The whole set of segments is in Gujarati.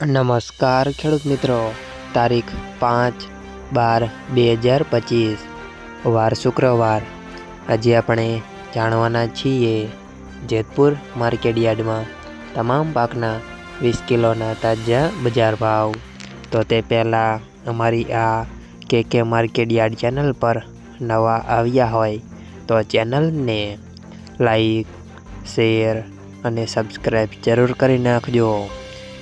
નમસ્કાર ખેડૂત મિત્રો. તારીખ પાંચ બાર બે હજાર પચીસ. વાર શુક્રવાર. આજે આપણે જાણવાના છીએ જેતપુર માર્કેટયાર્ડમાં તમામ પાકના વીસ કિલોના તાજા બજાર ભાવ. તો તે પહેલાં અમારી આ કે કે માર્કેટ યાર્ડ ચેનલ પર નવા આવ્યા હોય તો ચેનલને લાઈક, શેર અને સબસ્ક્રાઈબ જરૂર કરી નાખજો.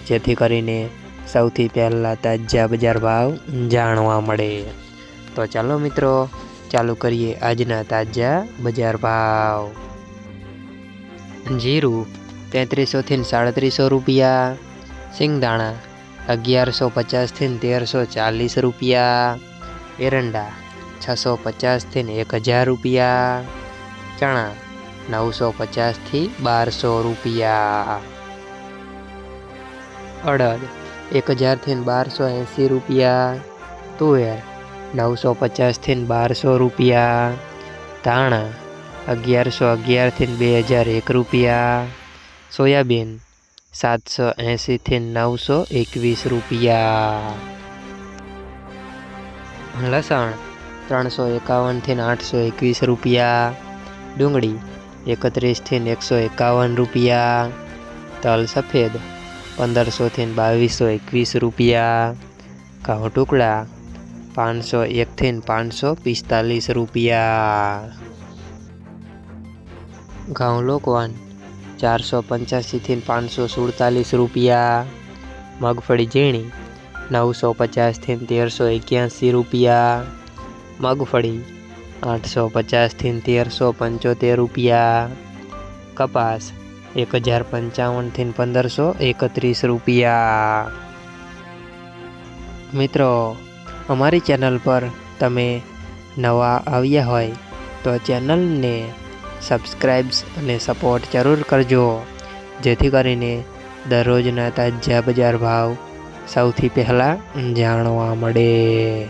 જેથી કરીને સૌથી પહેલાં તાજા બજાર ભાવ જાણવા મળે. તો ચાલો મિત્રો, ચાલુ કરીએ આજના તાજા બજાર ભાવ. જીરું તેત્રીસોથી સાડત્રીસો રૂપિયા સિંગદાણા અગિયારસો પચાસથી તેરસો ચાલીસ રૂપિયા, એરંડા છસો પચાસથી એક હજાર રૂપિયા, ચણા નવસો પચાસથી બારસો રૂપિયા. અડદ એક હજારથી બારસો એંસી રૂપિયા. તુવેર નવસો પચાસથી બારસો રૂપિયા. ધાણા અગિયારસો અગિયારથી બે હજાર એક રૂપિયા. સોયાબીન, સાતસો એંસીથી નવસો એકવીસ રૂપિયા. લસણ, ત્રણસો એકાવનથી આઠસો એકવીસ રૂપિયા. ડુંગળી એકત્રીસથી એકસો એકાવન રૂપિયા. તલ સફેદ પંદરસોથી બાવીસો એકવીસ રૂપિયા. ઘઉં ટુકડા પાંચસો એકથી પાંચસો પિસ્તાલીસ રૂપિયા. ઘઉં લોકવાન ચારસો પંચ્યાસીથી પાંચસો સુડતાલીસ રૂપિયા. મગફળી ઝીણી નવસો પચાસથી તેરસો એક્યાસી રૂપિયા. મગફળી આઠસો પચાસથી તેરસો પંચોતેર રૂપિયા. કપાસ એક હજાર પંચાવનથી પંદરસો એકત્રીસ રૂપિયા. મિત્રો, અમારી ચેનલ પર તમે નવા આવ્યા હોય તો ચેનલને સબસ્ક્રાઈબ્સ અને સપોર્ટ જરૂર કરજો. જેથી કરીને દરરોજના તાજા બજાર ભાવ સૌથી પહેલાં જાણવા મળે.